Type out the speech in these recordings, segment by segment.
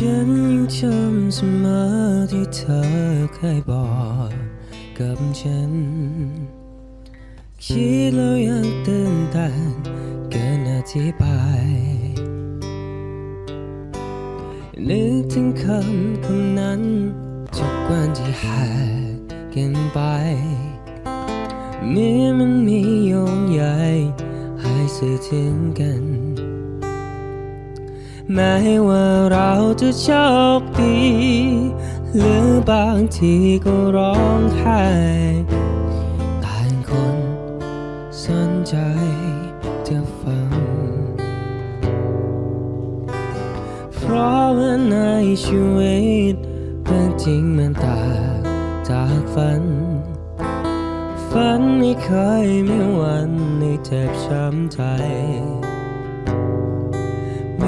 ฉันยังจำเสมอที่เธอเคยบอกกับฉัน คิดแล้วยังตื่นเต้นเกินอธิบาย นึกถึงคำคำนั้นทุกวันที่หายกันไปเมื่อมันมีโยงใยให้สื่อถึงกัน แม้ว่าเราจะโชคดี หรือบางทีก็ร้องไห้ต่างคนสนใจจะฟัง เพราะว่าในชีวิตเรื่องจริงมันต่างจากฝัน ฝันไม่เคยไมีวันในเจ็บช้ำใจ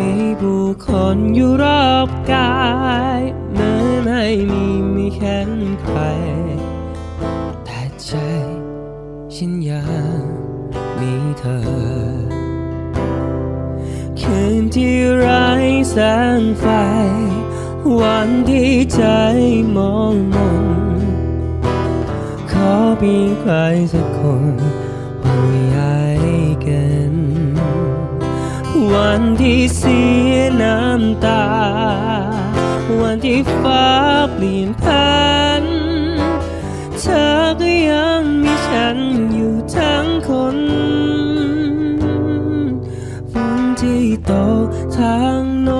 มีผู้คนอยู่รอบกายเหมื่อนไม่มีไม่แค้นใคร แต่ใจฉันยังมีเธอ คืนที่ไร้แสงไฟ วันที่ใจมองมนขอเพียงใครสักคนห่วงใยกัน วันที่เสียน้ำตา วันที่ฟ้าเปลี่ยนพันเธอก็ยังมีฉันอยู่ทั้งคนฝนที่ตกทางโน้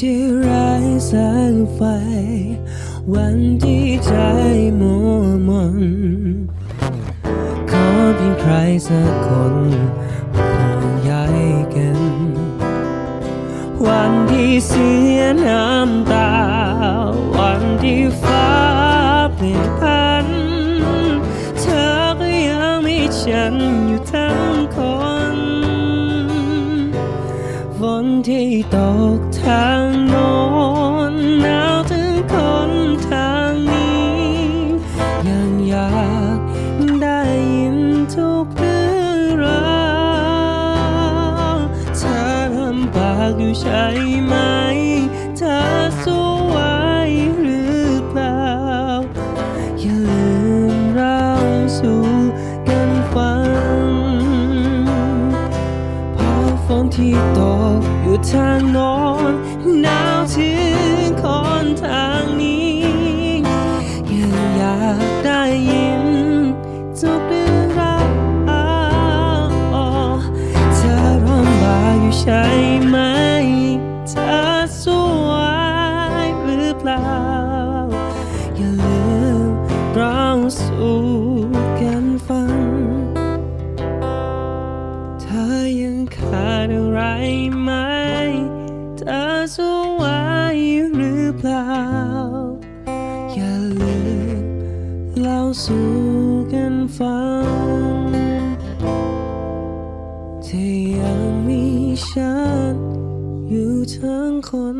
ที่ไร้แสงไฟ วันที่ใจมัวมนขอเพียงใครสักคนห่วงใยกัน วันที่เสียน้ำตา วันที่ฟ้าเปลี่ยนพัน เธอก็ยังมีฉันอยู่ทั้งคนฝนที่ตกทาง อยู่ใช่ไหมเธอสู้ไหวหรือเปล่า อย่าลืมเราสู่กันฟังพอฝนที่ตกอยู่ทางโน้นหนาวถึงคนทางนี้ ยังอยากได้ยินทุกเรื่องราวเธอลำบาอยู่ใช่ อยังขาดอะไรไหม เธอสู้ไหวหรือเปล่า อย่าลืมเราสู่กันฟังที่ยังมีฉันอยู่ทั้งคน